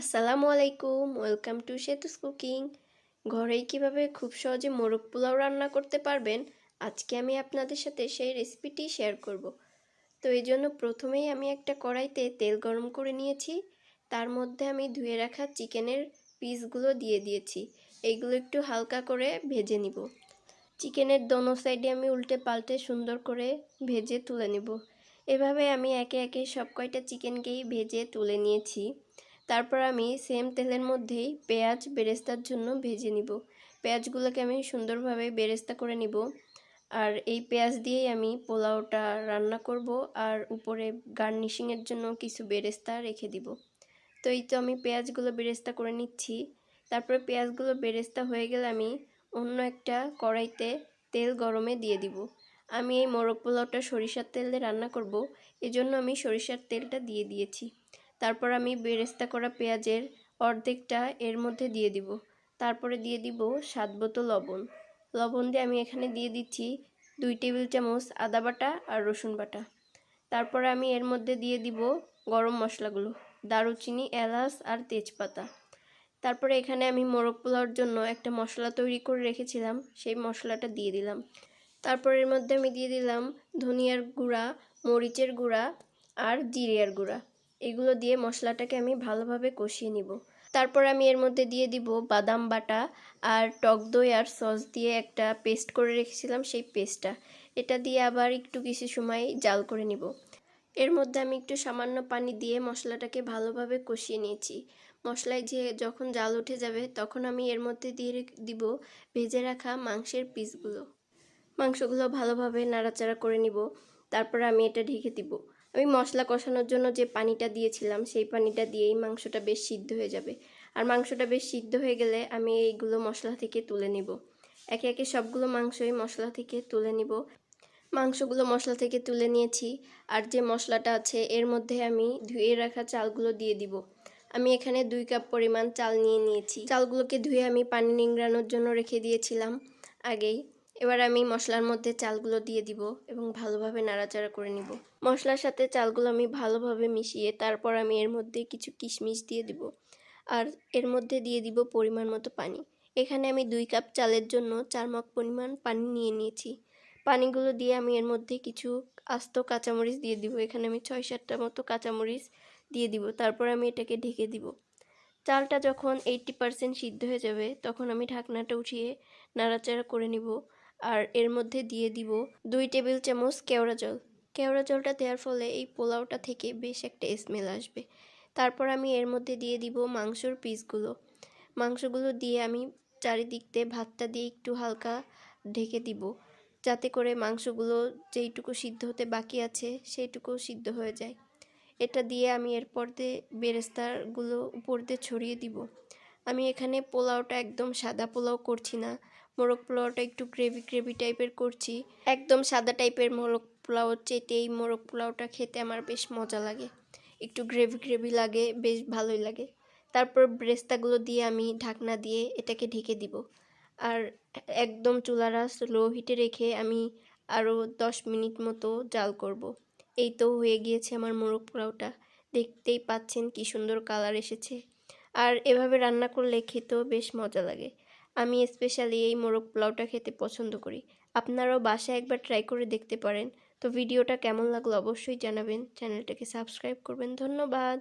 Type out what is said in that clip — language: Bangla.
আসসালামু আলাইকুম, ওয়েলকাম টু সেতুস কুকিং। ঘরেই কীভাবে খুব সহজে মোরগ পোলাও রান্না করতে পারবেন, আজকে আমি আপনাদের সাথে সেই রেসিপিটি শেয়ার করব। তো এই জন্য প্রথমেই আমি একটা কড়াইতে তেল গরম করে নিয়েছি। তার মধ্যে আমি ধুয়ে রাখা চিকেনের পিসগুলো দিয়ে দিয়েছি। এইগুলো একটু হালকা করে ভেজে নিব। চিকেনের দোনো সাইডে আমি উল্টে পাল্টে সুন্দর করে ভেজে তুলে নেব। এভাবে আমি একে একে সব কয়টা চিকেনকেই ভেজে তুলে নিয়েছি। তারপর আমি সেম তেলের মধ্যেই পেঁয়াজ বেরেস্তার জন্য ভেজে নিব। পেঁয়াজগুলোকে আমি সুন্দরভাবে বেরেস্তা করে নিব। আর এই পেঁয়াজ দিয়েই আমি পোলাওটা রান্না করব আর উপরে গার্নিশিংয়ের জন্য কিছু বেরেস্তা রেখে দিব। তো এই তো আমি পেঁয়াজগুলো বেরেস্তা করে নিচ্ছি। তারপরে পেঁয়াজগুলো বেরেস্তা হয়ে গেলে আমি অন্য একটা কড়াইতে তেল গরমে দিয়ে দিব। আমি এই মোরগ পোলাওটা সরিষার তেলে রান্না করব। এজন্য আমি সরিষার তেলটা দিয়ে দিয়েছি। তারপর আমি বেরেস্তা করা পেঁয়াজের অর্ধেকটা এর মধ্যে দিয়ে দিব। তারপরে দিয়ে দিব স্বাদ মতো লবণ। লবণ দিয়ে আমি এখানে দিয়ে দিচ্ছি দুই টেবিল চামচ আদা বাটা আর রসুন বাটা। তারপরে আমি এর মধ্যে দিয়ে দিব গরম মশলাগুলো, দারুচিনি, এলাচ আর তেজপাতা। তারপরে এখানে আমি মোরগ পোলাওর জন্য একটা মশলা তৈরি করে রেখেছিলাম, সেই মশলাটা দিয়ে দিলাম। তারপর এর মধ্যে আমি দিয়ে দিলাম ধনিয়ার গুঁড়া, মরিচের গুঁড়া আর জিরিয়ার গুঁড়া। এগুলো দিয়ে মশলাটাকে আমি ভালোভাবে কষিয়ে নিব। তারপর আমি এর মধ্যে দিয়ে দিব বাদাম বাটা আর টক দই আর সস দিয়ে একটা পেস্ট করে রেখেছিলাম সেই পেস্টটা। এটা দিয়ে আবার একটু কিছু সময় জাল করে নিব। এর মধ্যে আমি একটু সামান্য পানি দিয়ে মশলাটাকে ভালোভাবে কষিয়ে নিয়েছি। মশলায় যে যখন জাল উঠে যাবে তখন আমি এর মধ্যে দিয়ে দিব ভেজে রাখা মাংসের পিসগুলো। মাংসগুলো ভালোভাবে নাড়াচাড়া করে নিব। তারপর আমি এটা ঢেকে দিব। আমি মশলা কষানোর জন্য যে পানিটা দিয়েছিলাম, সেই পানিটা দিয়েই মাংসটা বেশ সিদ্ধ হয়ে যাবে। আর মাংসটা বেশ সিদ্ধ হয়ে গেলে আমি এইগুলো মশলা থেকে তুলে নিব। একে একে সবগুলো মাংসই মশলা থেকে তুলে নিব। মাংসগুলো মশলা থেকে তুলে নিয়েছি। আর যে মশলাটা আছে, এর মধ্যে আমি ধুয়ে রাখা চালগুলো দিয়ে দিব। আমি এখানে দুই কাপ পরিমাণ চাল নিয়ে নিয়েছি। চালগুলোকে ধুয়ে আমি পানি নিংড়ানোর জন্য রেখে দিয়েছিলাম আগেই। এবার আমি মশলার মধ্যে চালগুলো দিয়ে দিব এবং ভালোভাবে নাড়াচাড়া করে নিব। মশলার সাথে চালগুলো আমি ভালোভাবে মিশিয়ে তারপর আমি এর মধ্যে কিছু কিশমিশ দিয়ে দিব আর এর মধ্যে দিয়ে দিব পরিমাণ মতো পানি। এখানে আমি দুই কাপ চালের জন্য চার মগ পরিমাণ পানি নিয়ে নিয়েছি। পানিগুলো দিয়ে আমি এর মধ্যে কিছু আস্ত কাঁচামরিচ দিয়ে দিব। এখানে আমি ছয় সাতটা মতো কাঁচামরিচ দিয়ে দিব। তারপর আমি এটাকে ঢেকে দিব। চালটা যখন এইটটি পারসেন্ট সিদ্ধ হয়ে যাবে, তখন আমি ঢাকনাটা উঠিয়ে নাড়াচাড়া করে নিব। আর এর মধ্যে দিয়ে দিব দুই টেবিল চামচ কেওড়া জল। কেওড়া জলটা দেওয়ার ফলে এই পোলাওটা থেকে বেশ একটা স্মেল আসবে। তারপর আমি এর মধ্যে দিয়ে দিব মাংসর পিসগুলো। মাংসগুলো দিয়ে আমি চারিদিকতে ভাতটা দিয়ে একটু হালকা ঢেকে দিব, যাতে করে মাংসগুলো যেইটুকু সিদ্ধ হতে বাকি আছে সেইটুকু সিদ্ধ হয়ে যায়। এটা দিয়ে আমি এরপর দিয়ে বেরেস্তারগুলো উপর দিয়ে ছড়িয়ে দিব। আমি এখানে পোলাওটা একদম সাদা পোলাও করছি না মোরগ পোলাওটা একটু গ্রেভি গ্রেভি টাইপের করছি। একদম সাদা টাইপের মোরগ পোলাও চেটে এই মোরগ পোলাওটা খেতে আমার বেশ মজা লাগে। একটু গ্রেভি গ্রেভি লাগে, বেশ ভালোই লাগে। তারপর ব্রেস্তাগুলো দিয়ে আমি ঢাকনা দিয়ে এটাকে ঢেকে দিব। আর একদম চুলারা লো হিটে রেখে আমি আরও দশ মিনিট মতো জাল করব। এই তো হয়ে গিয়েছে আমার মোরগ পোলাওটা। দেখতেই পাচ্ছেন কি সুন্দর কালার এসেছে। আর এভাবে রান্না করলে খেতেও বেশ মজা লাগে। আমি স্পেশালি এই মোরগ পোলাওটা খেতে পছন্দ করি। আপনারাও বাসায় একবার ট্রাই করে দেখতে পারেন। তো ভিডিওটা কেমন লাগল অবশ্যই জানাবেন। চ্যানেলটাকে সাবস্ক্রাইব করবেন। ধন্যবাদ।